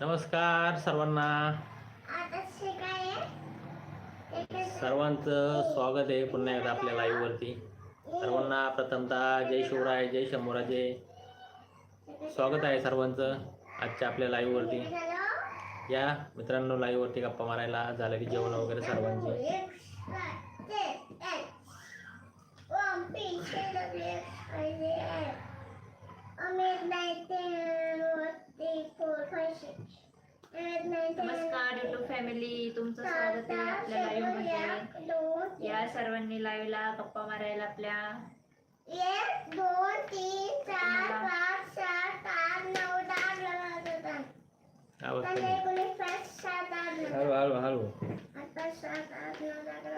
नमस्कार सर्वांना. सर्वांचं स्वागत आहे पुन्हा एकदा आपल्या लाईव्हवरती सर्वांना प्रथमतः जय शिवराय जय शंभूराजे. स्वागत आहे सर्वांचं आजच्या आपल्या लाईव्हवरती या मित्रांनो लाईव्हवरती गप्पा मारायला झालं की जेवण वगैरे सर्वांची. नमस्कार युट्यूब फॅमिली तुमचं स्वागत आहे आपल्या लाईव्हमध्ये. या सर्वांनी लाईव्ह ला गप्पा मारायला आपल्या. एक दोन तीन चार पाच सात आठ नऊ दहा हळू.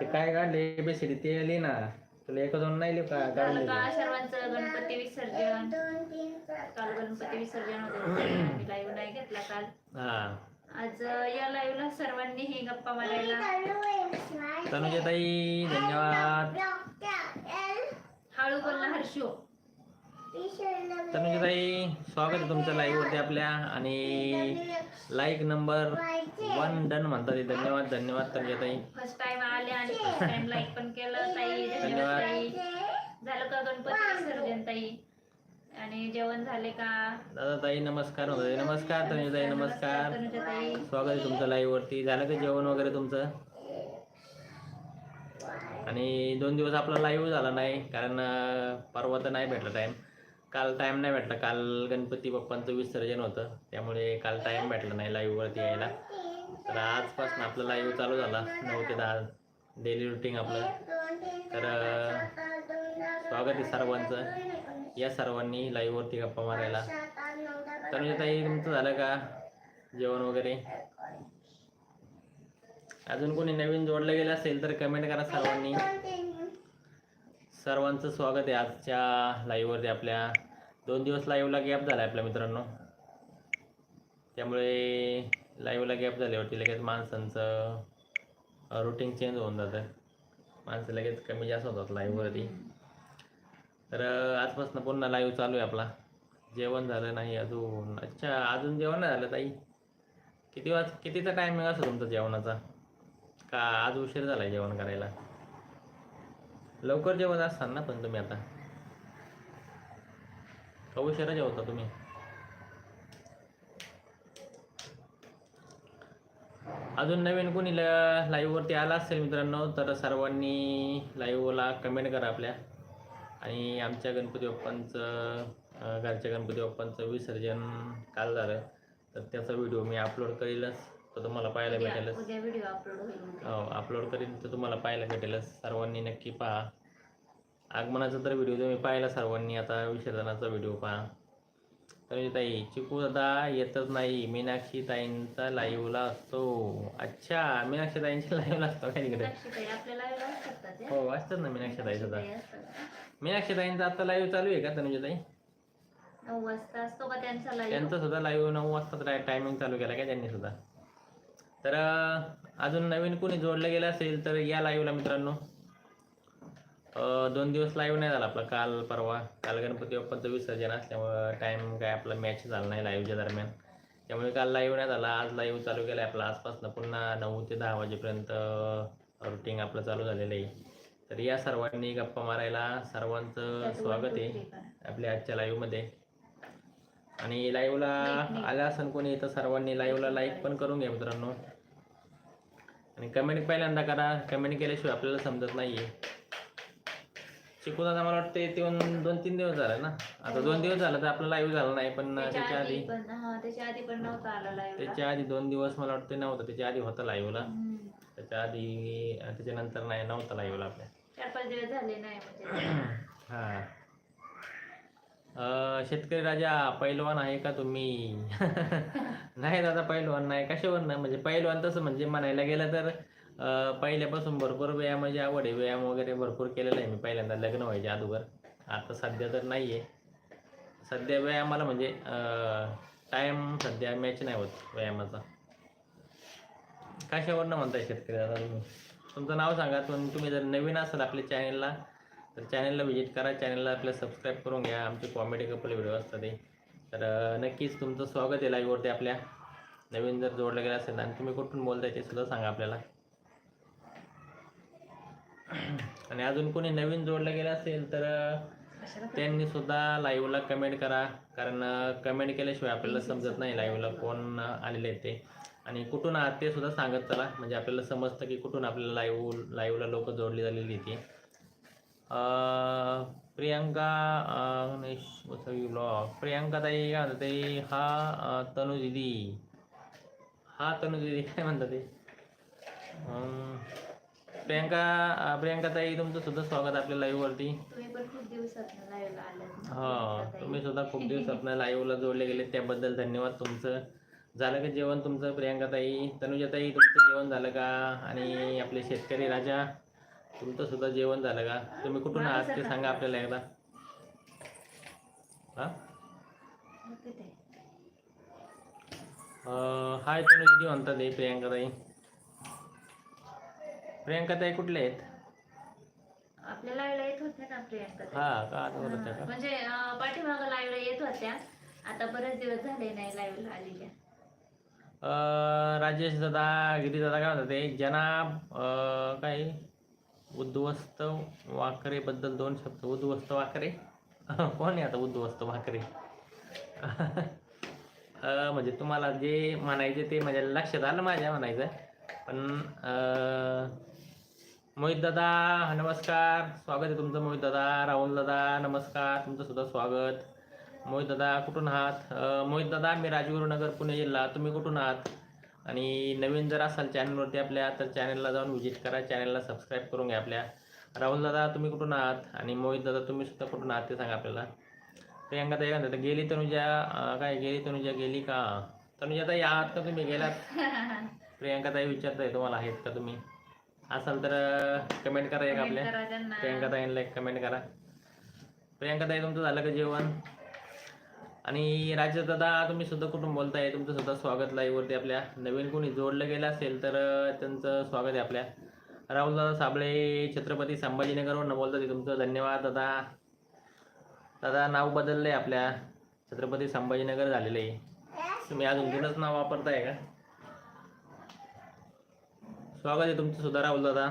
ते काय काढले? बेसिडी ते लिहि ना तुला एक दोन नाही लिहू का काढून झालं का लिहिलं. सर्वांचं गणपती विसर्जन. काल गणपती विसर्जन होतं. लाईव्ह नाही घेतला काल. हा. आज या लाईव्ह ला सर्वांनी ही गप्पा मारायला. तनुजाताई धन्यवाद. हळू बोल ना हर्षो. तनुजाताई स्वागत आहे तुमचं लाईव्हवरती आपल्या आणि लाईक नंबर वन डन म्हणतात हे. धन्यवाद धन्यवाद तनुजाताई फर्स्ट टाइम आले आणि फर्स्ट टाइम लाईक पण केलं ताई. धन्यवाद. धन्यवाद. ताई. झालं का गणपती विसर्जन ताई? आणि जेवण झाले का? दादा ताई नमस्कार होते नमस्कार तनुजाताई नमस्कार तनुजा ताई. स्वागत आहे तुमचं लाईव्हवरती झालं का जेवण वगैरे तुमचं? आणि दोन दिवस आपला लाईव्ह झाला नाही कारण अं, परवा तर नाही भेटला टाईम काल टाईम नाही भेटला. काल गणपती बाप्पांचं विसर्जन होतं. त्यामुळे काल टाईम भेटला नाही लाईव्हवरती यायला. तर आजपासून आपलं लाईव्ह चालू झाला. नऊ ते दहा. डेली रुटीन आपलं. तर स्वागत आहे सर्वांचं. या सर्वांनी लाईव्हवरती गप्पा मारायला. तर म्हणजे ताई तुमचं झालं का? जेवण वगैरे? अजून कोणी नवीन जोडलं गेलं असेल तर कमेंट करा सर्वांनी. सर्वांचं स्वागत आहे आजच्या लाईव्हवरती आपल्या. दोन दिवस लाईव्हला गॅप झाला आपल्या मित्रांनो. त्यामुळे लाईव्हला गॅप झाल्यावरती लगेच माणसांचं रुटीन चेंज होऊन जातं. माणसं लगेच कमी जास्त होतात लाईव्हवरती तर आजपासून पुन्हा लाईव्ह चालू आहे आपला. जेवण झालं नाही अजून. अच्छा अजून जेवण नाही झालं ताई. किती वाज कितीचा टायमिंग असतो तुमचा जेवणाचा? का आज उशीर झाला आहे जेवण करायला? लवकर जेवण असताना पण तुम्ही आता. का उशिरा जेवता तुम्ही? अजून नवीन कोणी लाईव्हवरती आला असेल मित्रांनो तर सर्वांनी लाईव्हला कमेंट करा आपल्या. आणि आमच्या गणपती बाप्पांचं घरच्या गणपती बाप्पांचं विसर्जन काल झालं. तर त्याचा व्हिडिओ मी अपलोड करीलच. तो तुम्हाला पाहायला भेटेलच. हो अपलोड करीन तर तुम्हाला पाहायला भेटेलच. सर्वांनी नक्की पहा. आगमनाचा तर व्हिडिओ तुम्ही पाहिला सर्वांनी. आता विसर्जनाचा व्हिडिओ पहा. तर ताई चिकू दादा येतच नाही. मीनाक्षी ताईंचा लाईव्हला असतो. अच्छा मीनाक्षी ताईंच्या लाईव्हला असतो काय तिकडे? असतात. हो वाचतात ना मीनाक्षी ताई सुद्धा असतात. मीनाक्षी ताईंचा आता लाईव्ह चालू आहे का तनुजा ताई नऊ वाजता असतो का त्यांचा लाईव्ह त्यांचं सुद्धा लाईव्ह नऊ वाजता टायमिंग चालू केला काय त्यांनी सुद्धा. तर अजून नवीन कोणी जोडलं गेलं असेल तर या लाईव्हला मित्रांनो. दोन दिवस लाईव्ह नाही झाला आपला काल परवा. काल गणपती बाप्पांचं विसर्जन असल्यामुळं टाईम काय आपला मॅच झाला नाही लाईव्हच्या दरम्यान. त्यामुळे काल लाईव्ह नाही झाला. आज लाईव्ह चालू केला आहे आपला आजपासून. पुन्हा नऊ ते दहा वाजेपर्यंत रुटीन आपलं चालू झालेलं आहे. तर या सर्वांनी गप्पा मारायला सर्वांचं स्वागत आहे आपल्या आजच्या लाईव्हमध्ये आणि लाईव्हला आला असेल कोणी तर सर्वांनी लाईव्हला लाईक पण करून घ्या मित्रांनो. आणि कमेंट पहिल्यांदा करा. कमेंट केल्याशिवाय आपल्याला समजत नाही आहे शिकून आता मला वाटते ते दोन दोन तीन दिवस झाले ना. आता दोन दिवस झालं तर आपलं लाईव्ह झालं नाही पण त्याच्या त्याच्या आधी आधी पण हा त्याच्या आधी पण नव्हता आला लाईव्ह त्याच्या आधी दोन दिवस मला वाटते नव्हतं त्याच्या आधी होता लाईव्हला त्याच्या आधी त्याच्यानंतर नाही नव्हता लाईव्हला आपल्या. चार पाच दिवस झाले नाही म्हणजे. हा. अं, शेतकरी राजा पैलवान आहे का तुम्ही? नाही दादा पैलवान नाही. कशावर नाही म्हणजे पैलवान तसं म्हणजे म्हणायला गेलं तर पहिल्यापासून भरपूर व्यायामाची म्हणजे आवड आहे व्यायाम वगैरे भरपूर केलेला आहे मी. पहिल्यांदा लग्न व्हायच्या अगोदर. आता सध्या तर नाही आहे सध्या व्यायामाला म्हणजे टाईम सध्या मॅच नाही होत व्यायामाचा. कशावरनं म्हणताय शेतकरी आता तुम्ही? तुमचं नाव सांगा. पण तुम्ही जर नवीन असाल आपल्या चॅनेलला तर चॅनलला व्हिजिट करा. चॅनलला आपल्या सबस्क्राईब करून घ्या. आमचे कॉमेडी कपल व्हिडिओ असतात ते. तर नक्कीच तुमचं स्वागत आहे लाईव्हवरती आपल्या. नवीन जर जोडलं गेलं असेल आणि तुम्ही कुठून बोलताय ते सुद्धा सांगा आपल्याला. आणि अजून कोणी नवीन जोडलं गेलं असेल तर त्यांनी सुद्धा लाईव्हला कमेंट करा. कारण कमेंट केल्याशिवाय आपल्याला समजत नाही लाईव्हला कोण आलेले ते. आणि कुठून आहात ते सुद्धा सांगत चला. म्हणजे आपल्याला समजतं की कुठून आपल्याला लाईव्ह लाईव्हला लोक जोडली झालेली ती. प्रियांका ब्लॉग प्रियांका ताई काय म्हणतात हा अं, तनु दिदी हा तनु दिदी काय म्हणतात ते? प्रियांका अं, प्रियांका ताई तुमचं सुद्धा स्वागत आपल्या लाईव्हवरती आलात हा तुम्ही सुद्धा खूप दिवसातनं लाईव्हला जोडले गेले त्याबद्दल धन्यवाद तुमचं. झालं का जेवण तुमचं प्रियांकाताई तनुजाताई तुमचं जेवण झालं का? आणि आपले शेतकरी राजा तुमचं सुद्धा जेवण झालं का? तुम्ही कुठून आहात ते सांगा आपल्याला एकदा. हा? हाय तनुजी म्हणतात हे प्रियांकाताई प्रियांकाताई कुठले आहेत? आपल्या लाईव्हला येत होत्या ना प्रियांका ताई. हा का आठवत होत्या का? म्हणजे अं, पाठीमागं लाईव्हला येत होत्या. आता बरेच दिवस झाले नाही लाईव्हला आलेल्या. अं, राजेश दादा गिरी दादा काय म्हणतात ते? जनाब अं, काय? उद्ध्वस्त वाकरे बद्दल दोन शब्द. उद्ध्वस्त वाकरे? कोण आहे आता उद्ध्वस्त वाकरे? अं, म्हणजे तुम्हाला जे म्हणायचे ते माझ्या लक्षात आलं माझ्या म्हणायचं. पण अं, मोहित दादा नमस्कार. स्वागत आहे तुमचं मोहित दादा राहुल दादा नमस्कार. तुमचं सुद्धा स्वागत. मोहित दादा कुठून आहात? मोहित दादा मी राजगुरुनगर पुणे जिल्हा. तुम्ही कुठून आहात? आणि नवीन जर असाल चॅनलवरती आपल्या तर चॅनलला जाऊन व्हिजिट करा. चॅनलला सबस्क्राईब करून घ्या आपल्या. राहुल दादा तुम्ही कुठून आहात? आणि मोहित दादा तुम्ही सुद्धा कुठून आहात ते सांगा आपल्याला. प्रियांका ताई काय म्हणतात गेली तनुजा. काय गेली तनुजा गेली का? तनुजा ताई आहात का तुम्ही? गेलात? प्रियांका ताई विचारताय तुम्हाला आहेत का तुम्ही? असाल तर कमेंट करा एक आपल्या. प्रियांका ताईंना एक कमेंट करा. प्रियांका ताई तुमचं झालं का जेवण? आणि राजेश दादा तुम्ही सुद्धा कुठून बोलताय? तुमचं सुद्धा स्वागत लाईव्हवरती आपल्या. नवीन कोणी जोडलं गेलं असेल तर त्यांचं स्वागत आहे आपल्या. राहुल दादा साबळे छत्रपती संभाजीनगरवरून बोलतात तुमचं धन्यवाद दादा. दादा नाव बदललंय आपल्या. छत्रपती संभाजीनगर झालेलं आहे. तुम्ही अजून जुनंच नाव वापरताय का? स्वागत आहे तुमचं सुद्धा राहुल दादा.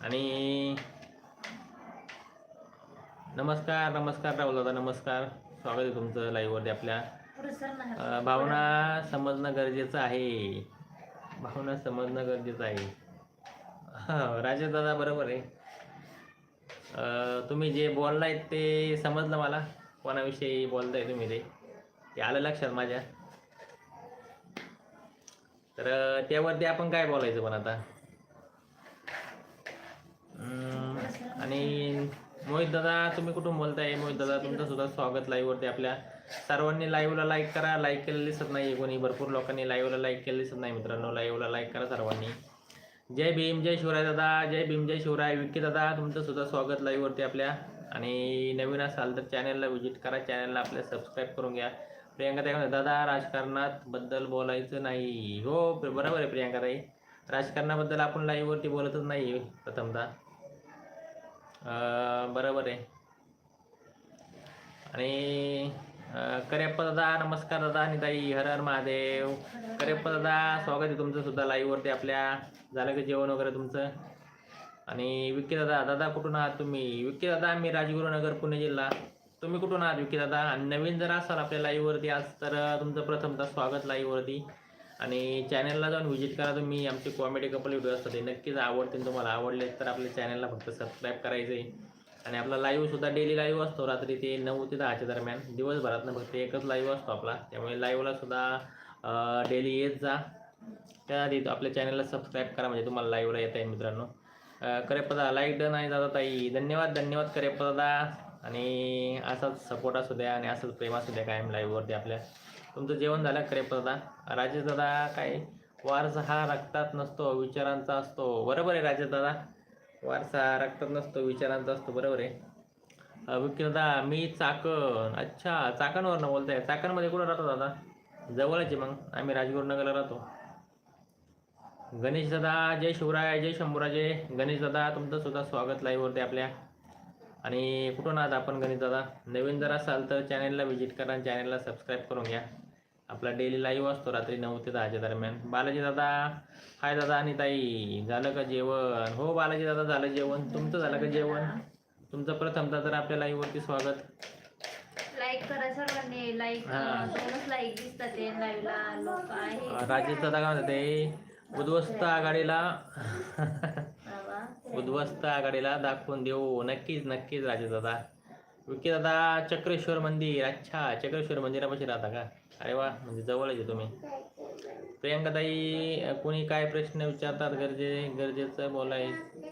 आणि नमस्कार नमस्कार राहुल दादा नमस्कार. स्वागत आहे तुमचं लाईव्हवरती आपल्या. भावना समजणं गरजेचं आहे. भावना समजणं गरजेचं आहे. राजेश दादा बरोबर आहे. तुम्ही जे बोललाय ते समजलं मला. कोणाविषयी बोलताय तुम्ही ते? ते आलं लक्षात माझ्या. तर त्यावरती आपण काय बोलायचं पण आता? आणि मोहित दादा तुम्ही कुठून बोलताय? मोहित दादा तुमचं सुद्धा स्वागत लाईव्हवरती आपल्या सर्वांनी लाईव्हला लाईक करा. लाईक केलेलं दिसत नाही कोणी. भरपूर लोकांनी लाईव्हला लाईक केलं दिसत नाही मित्रांनो. लाईव्हला लाईक करा सर्वांनी. जय भीम जय शिवराय दादा. जय भीम जय शिवराय. विक्की दादा तुमचं सुद्धा स्वागत लाईव्हवरती आपल्या. आणि नवीन असाल तर चॅनलला व्हिजिट करा. चॅनलला आपल्या सबस्क्राईब करून घ्या. प्रियांका ताई म्हणतात, दादा राजकारणात बद्दल बोलायचं नाही. हो बरोबर आहे प्रियांका ताई. राजकारणाबद्दल आपण लाईव्हवरती बोलतच नाही प्रथमतः. बरोबर आहे. आणि करेप्पा दादा नमस्कार दादा आणि ताई हर हर महादेव. करेप्पा दादा स्वागत आहे तुमचं सुद्धा लाईव्हवरती आपल्या. झालं का जेवण वगैरे तुमचं? आणि विक्की दादा दादा कुठून आहात तुम्ही? विक्की दादा मी राजगुरुनगर पुणे जिल्हा. तुम्ही कुठून आहात हो की दादा? आणि नवीन जर असाल आपल्या लाईव्हवरती आज तर तुमचं प्रथमतः स्वागत लाईव्हवरती आणि चॅनलला जाऊन व्हिजिट करा तुम्ही. आमचे कॉमेडी कपल व्हिडिओ असतात ते नक्कीच आवडतील. तुम्हाला आवडले तर आपल्या चॅनलला फक्त सबस्क्राईब करायचं आहे आणि आपला लाईव्हसुद्धा डेली लाईव्ह असतो. रात्री ते नऊ ते दहाच्या दरम्यान. दिवसभरातनं फक्त एकच लाईव्ह असतो आपला. त्यामुळे लाईव्हला सुद्धा डेली येत जा. त्याआधी आपल्या चॅनलला सबस्क्राईब करा. म्हणजे तुम्हाला लाईव्हला येत आहे मित्रांनो. करेपदा लाईक डन आहे दादा ताई. धन्यवाद धन्यवाद करेपदा आणि असाच सपोर्ट असू द्या आणि असंच प्रेम असू द्या कायम लाईव्हवरती आपल्या. तुमचं जेवण झालं करेपदा राजेश दादा काय? वारसा हा रक्तात नसतो विचारांचा असतो. बरोबर आहे राजेश दादा? वारसा रक्तात नसतो विचारांचा असतो. बरोबर आहे. विकी दादा मी चाकण. अच्छा चाकणवरनं बोलताय. चाकणमध्ये कुठं राहतो दादा? जवळच आहे मग. आम्ही राजगुरुनगरला राहतो. गणेश दादा जय शिवराय जय शंभूराजे. गणेश दादा तुमचं सुद्धा स्वागत लाईव्हवरती आपल्या. आणि कुठून आहात आपण गणेश दादा? नवीन जर असाल तर चॅनलला व्हिजिट करा आणि चॅनलला सबस्क्राईब करून घ्या. आपला डेली लाईव्ह असतो रात्री नऊ ते दहाच्या दरम्यान. बालाजी दादा. हाय दादा आणि ताई झालं का जेवण? हो बालाजी दादा झालं जेवण. तुमचं झालं का जेवण? तुमचं प्रथमतः तर आपल्या लाईव्हवरती स्वागत. लाईक करा सर्वांनी. लाईक हा. दोनच लाईक दिसतात ते लाईव्हला लोक आहे राजेश दादा काय म्हणतात ते? उद्ध्वस्त आघाडीला. उद्ध्वस्त आघाडीला दाखवून देऊ. नक्कीच नक्कीच राजे दादा. विकी दादा चक्रेश्वर मंदिर. अच्छा चक्रेश्वर मंदिरापाशी राहता का? अरे वा म्हणजे जवळच आहे तुम्ही. प्रियंकाताई कोणी काय प्रश्न विचारतात? गरजे गरजेचं बोलाय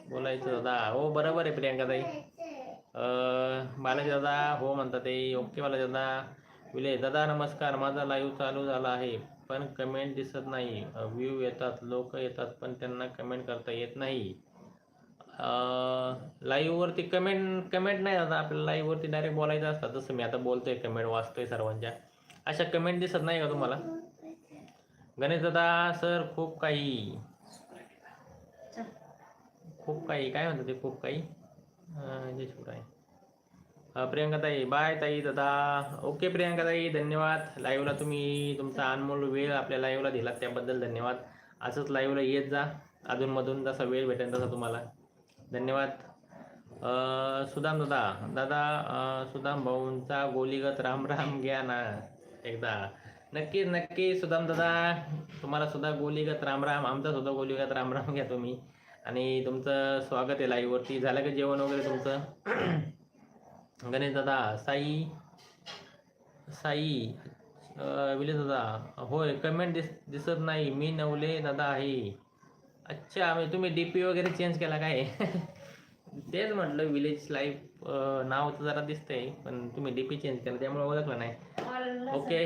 बोलायचं दादा. हो बरोबर आहे प्रियंकाताई. बालाजी दादा हो म्हणतात ते. ओके बालाजी दादा. विले दादा नमस्कार. माझा लाईव्ह चालू झाला आहे पण कमेंट दिसत नाही. व्ह्यू येतात लोक येतात पण त्यांना कमेंट करता येत नाही. लाईव्हवरती कमेंट कमेंट नाही दादा आपल्याला लाईव्हवरती डायरेक्ट बोलायचं असतं. जसं मी आता बोलतोय कमेंट वाचतोय सर्वांच्या. अशा कमेंट दिसत नाही का तुम्हाला? गणेश दादा सर खूप काही. खूप काही. काय म्हणतात ते खूप काही? अं, जे छोटं प्रियंकाताई बाय ताई. दादा. ओके प्रियंकाताई धन्यवाद. लाईव्हला तुम्ही तुमचा अनमोल वेळ आपल्या लाईव्हला दिला त्याबद्दल धन्यवाद. असंच लाईव्हला येत जा. अधूनमधून जसा वेळ भेटेल तसा तुम्हाला. धन्यवाद. सुदाम दादा दादा सुदाम भाऊंचा गोलीगत राम राम घ्या ना एकदा. नक्कीच नक्की सुदाम दादा तुम्हाला सुद्धा गोलीगत राम राम आमचा सुद्धा गोलीगत राम राम घ्या तुम्ही. आणि तुमचं स्वागत आहे लाईव्हवरती. झालं का जेवण वगैरे तुमचं? गणेश दादा साई साई अं, विलेश दादा होय कमेंट दिस दिसत नाही. मी नवले दादा आहे. अच्छा म्हणजे तुम्ही डी पी वगैरे चेंज केला काय? तेच म्हटलं विलेज लाईफ नाव तर जरा दिसतंय पण तुम्ही डी पी चेंज केलं त्यामुळे ओळखलं नाही. ओके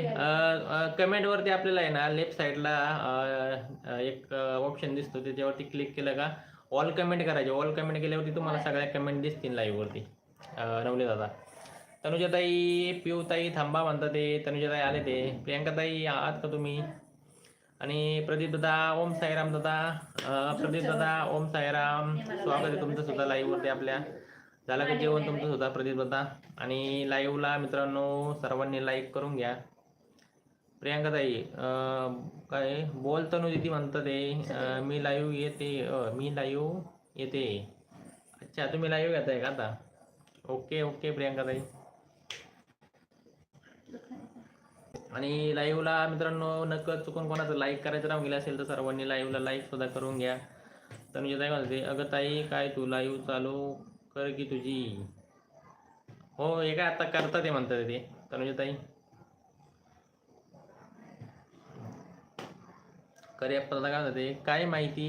कमेंटवरती आपल्याला आहे ना लेफ्ट साईडला एक ऑप्शन दिसतो त्याच्यावरती क्लिक केलं का ऑल कमेंट करायचे. ऑल कमेंट केल्यावरती तुम्हाला सगळ्या कमेंट दिसतील लाईव्हवरती नवले दादा. तनुजाताई पिऊताई थांबा म्हणतात ते तनुजाताई आले ते. प्रियंकाताई आहात का तुम्ही? आणि प्रदीप दादा ओम साईराम दादा प्रदीप दादा ओम साईराम. स्वागत आहे तुमचं सुद्धा लाईव्हवरती आपल्या. झालं का जेवण तुमचं सुद्धा प्रदीप दादा? आणि लाईव्हला मित्रांनो सर्वांनी लाईक करून घ्या. प्रियांकाताई ताई काय बोल तनु दिदी म्हणतात ते मी लाईव्ह येते मी लाईव्ह येते. अच्छा तुम्ही लाईव्ह घेताय का आता? ओके ओके प्रियांकाताई आणि लाईव्हला मित्रांनो नकळत चुकून कोणाचं लाईक करायचं राहून गेलं असेल तर सर्वांनी लाईव्हला लाईक सुद्धा करून घ्या. तर म्हणजे काय म्हणते अगं ताई काय तू लाईव्ह चालू कर की तुझी? हो हे काय आता करतात ते म्हणतात ते. तनुजा ताई. करिअप्पाला काय म्हणते काय माहिती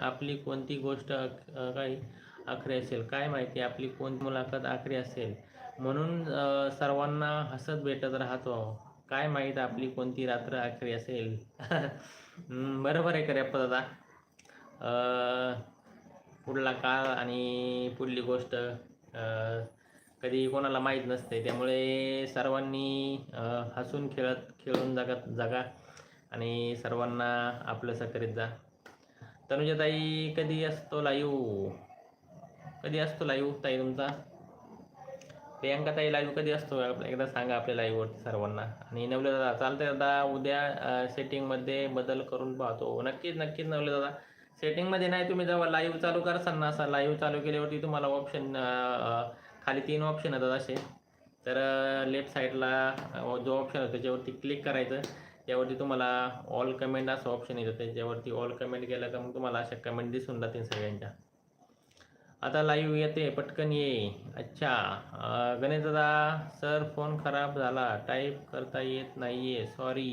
आपली कोणती गोष्ट काय आखरी असेल? काय माहिती आपली कोणती मुलाखत आखरी असेल? म्हणून सर्वांना हसत भेटत राहतो. काय माहीत आपली कोणती रात्र आखरी असेल? बरोबर आहे करिअप्पा दादा. पुढला काळ आणि पुढली गोष्ट कधी कोणाला माहीत नसते त्यामुळे सर्वांनी हसून खेळत खेळून जगत जगा आणि सर्वांना आपलंसं करीत जा. तनुजाताई कधी असतो लाईव्ह कधी असतो लाईव्ह ताई तुमचा? प्रियांका ताई लाईव्ह कधी असतो? एकदा सांगा आपल्या लाईव्हवरती सर्वांना. आणि नवले दादा चालते दादा उद्या सेटिंगमध्ये बदल करून पाहतो. नक्कीच नक्कीच नवले दादा. सेटिंगमध्ये नाही तुम्ही जेव्हा लाईव्ह चालू करसाल ना असा लाईव्ह चालू केल्यावरती तुम्हाला ऑप्शन खाली तीन ऑप्शन येतात असे. तर लेफ्ट साईडला जो ऑप्शन आहे त्याच्यावरती क्लिक करायचं. त्यावरती तुम्हाला ऑल कमेंट असं ऑप्शन येतं. त्याच्यावरती ऑल कमेंट केलं का मग तुम्हाला अशा कमेंट दिसून जातील सगळ्यांच्या. आता लाईव्ह येते पटकन ये. अच्छा गणेश दादा सर फोन खराब झाला. टाईप करता येत नाहीये. सॉरी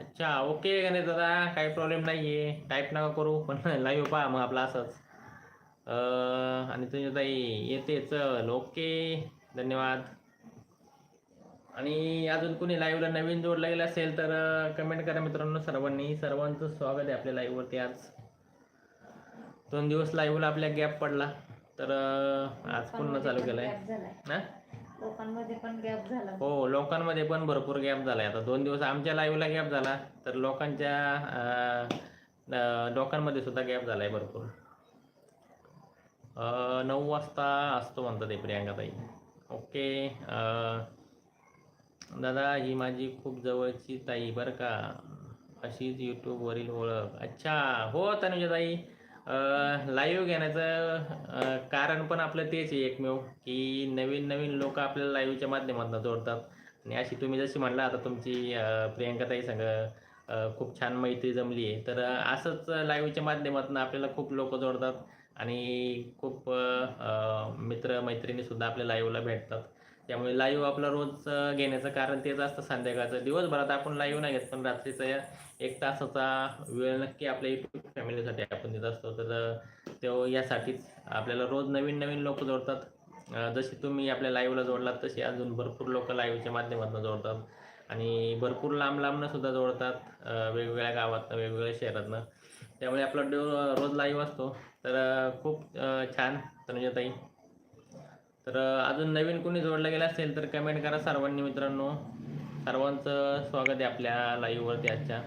अच्छा ओके गणेश दादा. काही प्रॉब्लेम नाही आहे टाईप नका करू पण लाईव्ह पहा मग आपला असंच. आणि तुझ्या ताई येते चल. ओके धन्यवाद. आणि अजून कोणी लाईव्हला नवीन जोडला गेला असेल तर कमेंट करा मित्रांनो. सर्वांनी सर्वांचं स्वागत आहे आपल्या लाईव्हवरती आज. दोन दिवस लाईव्हला आपल्या गॅप पडला. तर आज पुन्हा चालू केलाय. ना? लोकांमध्ये पण गॅप झाला. हो लोकांमध्ये पण भरपूर गॅप झालाय. आता दोन दिवस आमच्या लाईव्हला गॅप झाला तर लोकांच्या लोकांमध्ये सुद्धा गॅप झालाय भरपूर. नऊ वाजता असतो म्हणतात ते प्रियांकाताई. ओके दादा ही माझी खूप जवळची ताई बरं का. अशीच यूट्यूबवरील ओळख. अच्छा हो तनुजाताई. लाईव्ह घेण्याचं कारण पण आपलं तेच आहे एकमेव की नवीन नवीन लोक आपल्याला लाईव्हच्या माध्यमातून जोडतात. आणि अशी तुम्ही जशी म्हणला आता तुमची प्रियंकाताई सांग खूप छान मैत्री जमली आहे. तर असंच लाईव्हच्या माध्यमातून आपल्याला खूप लोक जोडतात. आणि खूप मित्र मैत्रिणीसुद्धा आपल्या लाईव्हला भेटतात. त्यामुळे लाईव्ह आपला रोज घेण्याचं कारण तेच असतं संध्याकाळचं. दिवसभरात आपण लाईव्ह नाही घेत पण रात्रीचा एक तासाचा वेळ नक्की आपल्या युट्यूब फॅमिलीसाठी आपण देत असतो. तर तो यासाठीच आपल्याला रोज नवीन नवीन लोक जोडतात. जशी जसे तुम्ही आपल्या लाईव्हला जोडलात तसे अजून भरपूर लोक लाईव्हच्या माध्यमातून जोडतात. आणि भरपूर लांब लांबनं सुद्धा जोडतात वेगवेगळ्या गावातनं वेगवेगळ्या शहरातनं. त्यामुळे आपला डो रोज लाईव्ह असतो. तर खूप छान तनुजाताई. तर अजून नवीन कोणी जोडला गेला असेल तर कमेंट करा सर्वांनी मित्रांनो. सर्वांचं स्वागत आहे आपल्या लाईव्हवरती आजच्या.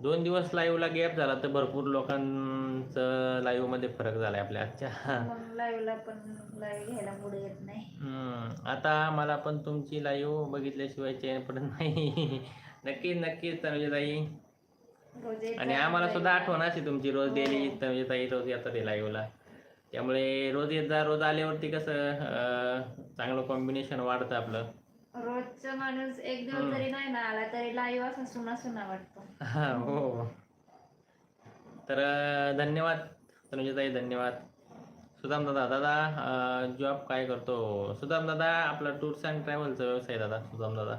दोन दिवस लाईव्हला गॅप झाला तर भरपूर लोकांचं लाईव्हमध्ये फरक झालाय आपल्या आजच्या. लाईव्हला पण लाईव्ह घ्यायला पुढे येत नाही. हम्म, आता मला पण तुमची लाईव्ह बघितल्याशिवाय चैन पडत नाही. नक्कीच नक्कीच तनुजाताई. आणि आम्हाला सुद्धा. आठवण अशी तुमची रोज डेली तनुजाताई रोज येतात ते लाईव्हला त्यामुळे रोज येत जा रोज आल्यावरती कसं चांगलं कॉम्बिनेशन वाढतं आपलं. रोजचा माणूस एक दिवस. जरी नाही ना आला तरी लाईव्ह असा सुना सुना वाटतो. हा हो. तर अं, धन्यवाद. तनुजाताई धन्यवाद. सुदाम दादा दादा जॉब काय करतो? सुदाम दादा आपला टूर्स अँड ट्रॅव्हलचा व्यवसाय दादा सुदाम दादा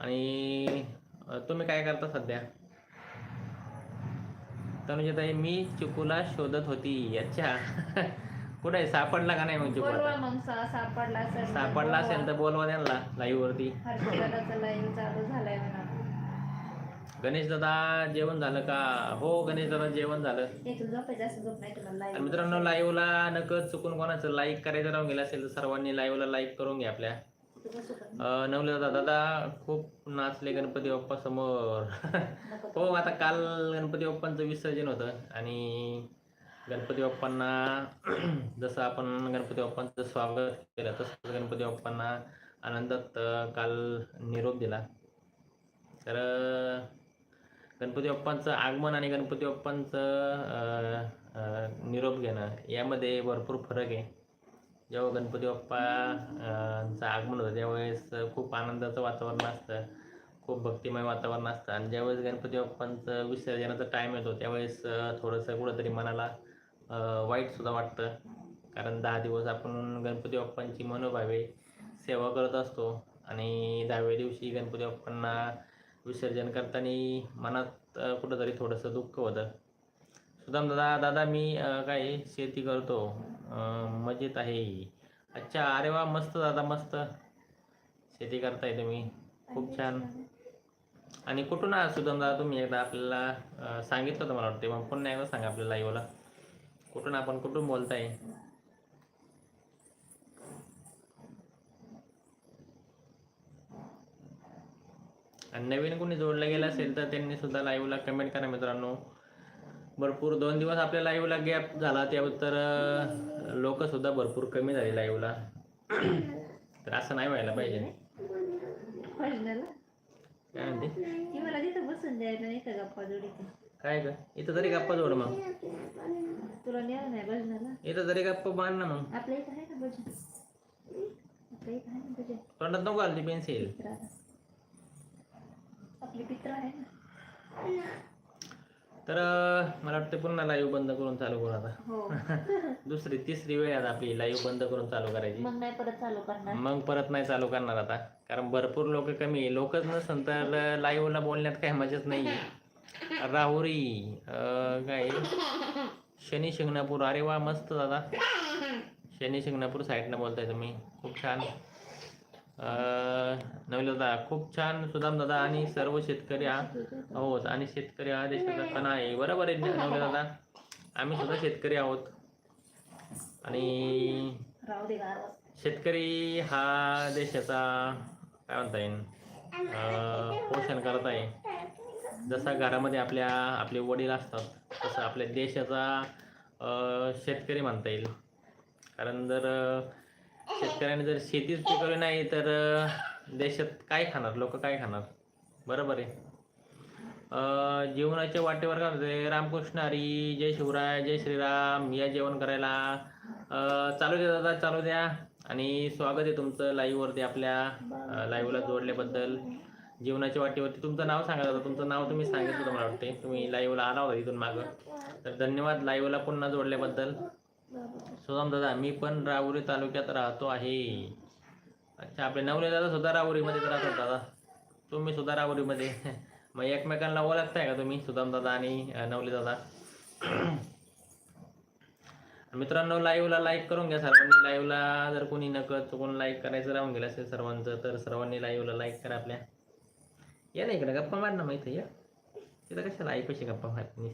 आणि अं, तुम्ही काय करता सध्या? तनुजाताई मी चिकूला शोधत होती अच्छा कुठे आहे? सापडला का नाही मग बोलवा? मग सा- सापडला असेल तर सापडला असेल तर बोलवा. त्यांना लाईव्ह वरती हर्षदादाचा लाईव्ह चालू झालाय म्हणा. गणेश दादा जेवण झालं का? हो गणेश दादा जेवण झालं. हे तू झोपायचं असं झोप नाही तुला आणि लाईव्ह मित्रांनो लाईव्हला नकळत चुकून कोणाचं लाईक करायचं राहून गेलं असेल तर सर्वांनी लाईव्हला लाईक करून घ्या आपल्या. अं, नवले दादा दादा खूप नाचले गणपती बाप्पा समोर. हो आता काल गणपती बाप्पांचं विसर्जन होतं आणि गणपती बाप्पांना जसं आपण गणपती बाप्पांचं स्वागत केलं तसं गणपती बाप्पांना आनंदात काल निरोप दिला. तर गणपती बाप्पांचं आगमन आणि गणपती बाप्पांचं निरोप घेणं यामध्ये भरपूर फरक आहे. जेव्हा गणपती बाप्पाचं चं आगमन होतं त्यावेळेस खूप आनंदाचं वातावरण असतं खूप भक्तिमय वातावरण असतं. आणि ज्यावेळेस गणपती बाप्पांचं विसर्जनाचा टाईम येतो त्यावेळेस थोडंसं कुठंतरी मनाला वाईटसुद्धा वाटतं. कारण दहा दिवस आपण गणपती बाप्पांची मनोभावे सेवा करत असतो. आणि दहाव्या दिवशी गणपती बाप्पांना विसर्जन करताना मनात कुठंतरी थोडंसं दुःख होतं. सुदाम दादा दादा मी काय शेती करतो. मजेत आहे. अच्छा अरे वा मस्त दादा मस्त. शेती करताय तुम्ही. खूप छान. आणि कुठून आहात सुदाम दादा तुम्ही? एकदा आपल्याला सांगितलं होतं मला वाटते. मग पुन्हा एकदा सांगा आपल्याला लाईव्हला कुठून आपण कुठून बोलताय? आणि नवीन कोणी जोडलं गेलं असेल तर त्यांनी सुद्धा लाईव्हला कमेंट करा मित्रांनो. भरपूर दोन दिवस आपल्या लाईव्हला गॅप झाला त्यानंतर लोक सुद्धा भरपूर कमी झाली लाईव्हला तर असं नाही व्हायला पाहिजे. काय म्हणते? काय ग? इथं तरी गप्पा जोड मग तुला न्यायला नाही भजनाला इथं तरी गप्पा बांध ना मग. आपल्या इथं आहे ना भजन आपल्या इथं आहे ना भजन तोंडात नको घालते पेन्सिल. मित्राला आपले मित्र आहे ना. तर अं, मला वाटतं पुन्हा लाईव्ह बंद करून चालू करू आता. हो. दुसरी तिसरी वेळ आता आपली लाईव्ह बंद करून चालू करायची. मग नाही परत चालू करणार. मग परत नाही चालू करणार आता. कारण भरपूर लोक कमी. लोकच नसन तर लाईव्हला बोलण्यात काही मजाच नाही राहुरी अं, काय? शनी शिंगणापूर. अरे वा मस्त दादा. शनी शिंगणापूर साईडनं बोलताय तुम्ही. खूप छान. नवीन दादा खूप छान सुदाम दादा आणि सर्व शेतकरी आहोत आणि शेतकरी हा देशाचा कणा आहे. बरोबर आहे नवले दादा. आम्ही सुद्धा शेतकरी आहोत. आणि शेतकरी हा देशाचा काय म्हणता येईल? पोषण करत आहे. जसा घरामध्ये आपल्या आपले वडील असतात तसं आपल्या देशाचा शेतकरी म्हणता येईल. कारण जर शेतकऱ्याने जर शेतीच पिकवली नाही तर देशात काय खाणार? लोक काय खाणार? बरोबर आहे. जेवणाच्या वाटेवर काय होते रामकृष्ण हरी जय शिवराय जय श्रीराम या जेवण करायला चालू द्या दादा चालू द्या. आणि स्वागत आहे तुमचं लाईव्हवरती आपल्या लाईव्हला जोडल्याबद्दल. जेवणाच्या वाटेवरती. तुमचं नाव सांगा दादा. तुमचं नाव तुम्ही सांगितलं होतं मला वाटते तुम्ही लाईव्हला आला होता इथून मागं. तर धन्यवाद लाईव्हला पुन्हा जोडल्याबद्दल. सुदाम दादा मी पण राहुरी तालुक्यात राहतो आहे. अच्छा आपले नवले दादा सुद्धा राहुरीमध्येच राहतात दादा. तुम्ही सुद्धा राहुरीमध्ये. मग एकमेकांना ओळखताय का तुम्ही सुदाम दादा आणि नवले दादा? मित्रांनो लाईव्हला लाईक करून घ्या सर्वांनी. लाईव्हला जर कोणी नकळत कोण लाईक करायचं राहून गेलं असेल सर्वांचं तर सर्वांनी लाईव्हला लाईक करा आपल्या. या ना इकडे गप्पा मार ना माहिती आहे या. तिथं कशाला ऐकशी गप्पा मारत नाही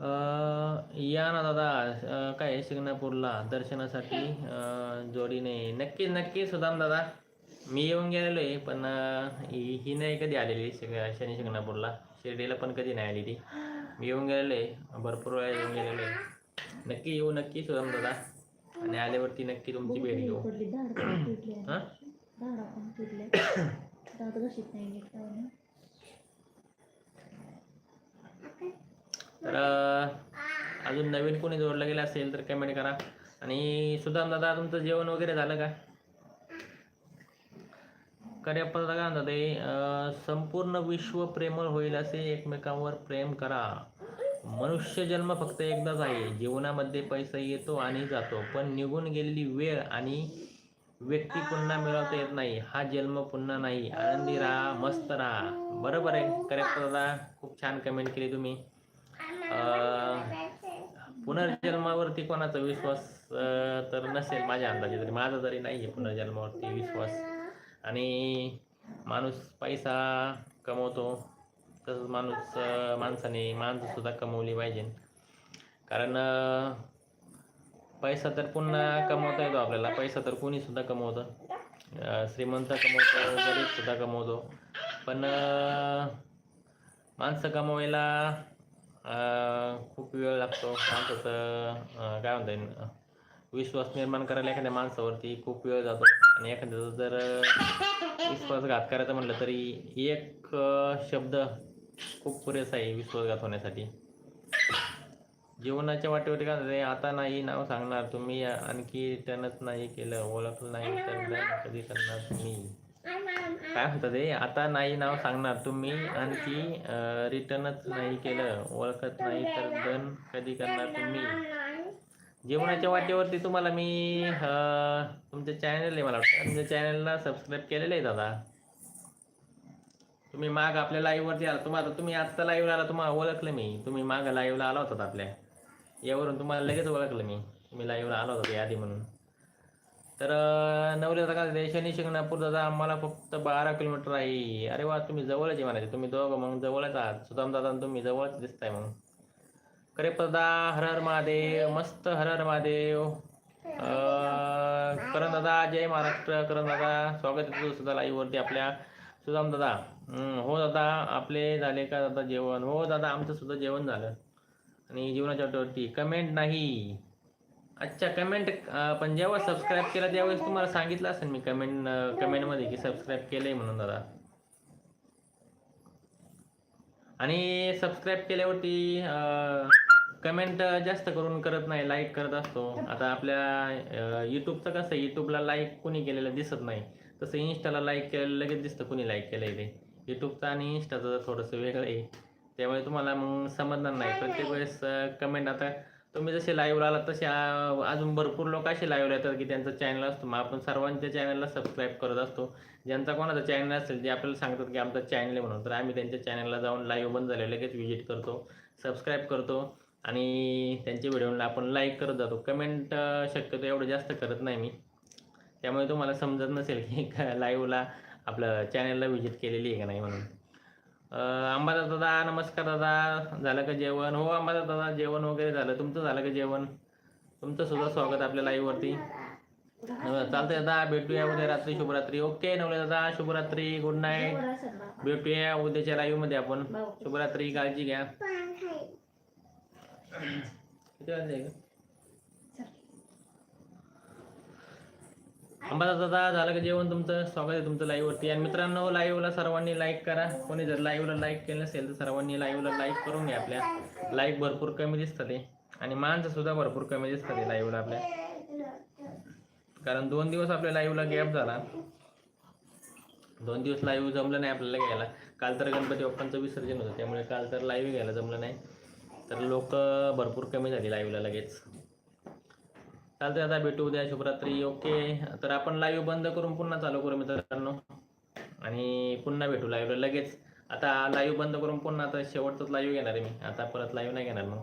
अं, या ना दादा काय शिंगणापूरला दर्शनासाठी? जोडीने नक्की नक्की सुदाम दादा. मी येऊन गेलेलो आहे पण ही नाही कधी आलेली शिंग- शनी शिंगणापूरला. शिर्डीला पण कधी नाही आली ती मी येऊन गेलेलो आहे भरपूर वेळा येऊन गेलेलो आहे. नक्की येऊ नक्की सुदाम दादा. आणि आल्यावरती नक्की तुमची भेट घेऊ. हां? नाही नीट तर अजून नवीन कोणी जोडलं गेलं असेल तर कमेंट करा. आणि सुदाम दादा तुमचं जेवण वगैरे झालं का? कडे आपण काय म्हणतात ते संपूर्ण विश्व प्रेमळ होईल असे एकमेकांवर प्रेम करा. मनुष्य जन्म फक्त एकदाच आहे. जीवनामध्ये पैसा येतो आणि जातो. पण निघून गेलेली वेळ आणि व्यक्ती पुन्हा मिळवता येत नाही. हा जन्म पुन्हा नाही. आनंदी राहा मस्त राहा. बरोबर आहे. करेक्ट दादा. खूप छान कमेंट केली तुम्ही. पुनर्जन्मावरती कोणाचा विश्वास तर नसेल माझ्या अंदाजे तरी. माझा तरी नाही आहे पुनर्जन्मावरती विश्वास. आणि माणूस पैसा कमवतो. तसंच माणूस माणसाने माणसंसुद्धा कमवली पाहिजे कारण पैसा तर पुन्हा कमवता येतो आपल्याला. पैसा तर कोणीसुद्धा कमवतं. श्रीमंत कमवतो गरीबसुद्धा कमवतो. पण माणसं कमवायला खूप वेळ लागतो. माणसाचं काय म्हणता येईल? विश्वास निर्माण करायला एखाद्या माणसावरती खूप वेळ जातो. आणि एखाद्याचा जर विश्वासघात करायचं म्हटलं तरी एक शब्द खूप पुरेसा आहे विश्वासघात होण्यासाठी. जीवनाच्या वाटेवरती काय म्हणते आता नाही नाव सांगणार तुम्ही. आणखी रिटर्नच नाही केलं ओळखलं नाही तर done कधी करणार तुम्ही? काय म्हणतात ते? आता नाही नाव सांगणार तुम्ही. आणखी रिटर्नच नाही केलं ओळखत नाही तर दन कधी करणार तुम्ही? जीवनाच्या वाटेवरती तुम्हाला मी तुमचं चॅनल आहे मला वाटतं. तुमच्या चॅनलला सबस्क्राईब केलेलं आहे दादा. तुम्ही माग आपल्या लाईव्हवरती आला. तुम्हाला तुम्ही आत्ता लाईव्हला आला तुम्हाला ओळखलं मी. तुम्ही माग लाईव्हला आला होता आपल्या. यावरून तुम्हाला लगेच ओळखलं मी. मी लाईव्हला आलो होतो यादी म्हणून. तर अं, नवले काय शनी शिंगणापूर दादा आम्हाला फक्त बारा किलोमीटर आहे. अरे वा तुम्ही जवळच आहे म्हणायचे. तुम्ही दोघं मग जवळच आहात. सुदाम दादा तुम्ही जवळच दिसताय मग. करे दादा हर हर महादेव मस्त हर हर महादेव करण दादा जय महाराष्ट्र. करण दादा स्वागत आहे सुद्धा लाईव्हवरती आपल्या. सुदाम दादा हो दादा आपले झाले का दादा जेवण? हो दादा आमचं सुद्धा जेवण झालं. आणि जीवनाच्या वाटेवरती कमेंट नाही. अच्छा कमेंट पण जेव्हा सबस्क्राईब केलं त्यावेळेस तुम्हाला सांगितलं असेल मी कमेंट कमेंटमध्ये की सबस्क्राईब केलंय म्हणून दादा आणि सबस्क्राईब केल्यावरती कमेंट जास्त करून करत नाही लाईक करत असतो. आता आपल्या यूट्यूबचं कसं यूट्यूबला लाईक कोणी केलेलं दिसत नाही. तसं इन्स्टाला लाईक केलेलं लगेच दिसतं कोणी लाईक केलं आहे ते यूट्यूबचं आणि इन्स्टाचं थोडंसं वेगळं आहे. त्यामुळे तुम्हाला मग समजणार नाही. प्रत्येक वेळेस कमेंट आता तुम्ही जसे लाईव्ह आलात तसे अजून भरपूर लोक असे लाईव्ह येतात की त्यांचा चॅनल असतो. मग आपण सर्वांच्या चॅनलला सबस्क्राईब करत असतो. ज्यांचा कोणाचा चॅनल असेल ते आपल्याला सांगतात की आमचा चॅनल आहे म्हणून तर आम्ही त्यांच्या चॅनलला जाऊन लाईव्ह बंद झाले लगेच व्हिजिट करतो सबस्क्राईब करतो आणि त्यांच्या व्हिडिओला आपण लाईक करत जातो. कमेंट शक्यतो एवढं जास्त करत नाही मी. त्यामुळे तुम्हाला समजत नसेल की लाईव्हला आपलं चॅनलला व्हिजिट केलेली आहे का नाही म्हणून. अंबादास दादा नमस्कार दादा. झालं का जेवण? हो अंबादास दादा जेवण वगैरे झालं. तुमचं झालं का जेवण? तुमचं सुद्धा स्वागत आपल्या लाईव्हवरती चालतंय दादा भेटूया उद्या रात्री शुभरात्री. ओके नवले दादा शुभरात्री. Good night. भेटूया उद्याच्या लाईव्हमध्ये आपण. शुभरात्री काळजी घ्या. किती वाजले ग? चल. अंबादा दादा झालं का जेवण तुमचं? स्वागत आहे तुमचं लाईव्हवरती वरती. आणि मित्रांनो लाईव्हला सर्वांनी लाईक करा. कोणी जर लाईव्हला लाईक केलं नसेल तर सर्वांनी लाईव्हला लाईक करून घ्या आपल्या. लाईक भरपूर कमी दिसतात ते आणि माणसं सुद्धा भरपूर कमी दिसतात ते लाईव्हला आपल्या. कारण दोन दिवस आपल्या लाईव्हला गॅप झाला. दोन दिवस लाईव्ह जमलं नाही आपल्याला घ्यायला. काल तर गणपती बाप्पांचं विसर्जन होतं. त्यामुळे काल तर लाईव्ह घ्यायला जमलं नाही. तर लोक भरपूर कमी झाली लाईव्हला लगेच. चालतंय आता भेटू उद्या शुभरात्री. ओके. तर आपण लाईव्ह बंद करून पुन्हा चालू करू मित्रांनो. आणि पुन्हा भेटू लाईव्हला लगेच. आता लाईव्ह बंद करून पुन्हा आता शेवटचाच लाईव्ह घेणार आहे मी. आता परत लाईव्ह नाही घेणार मग.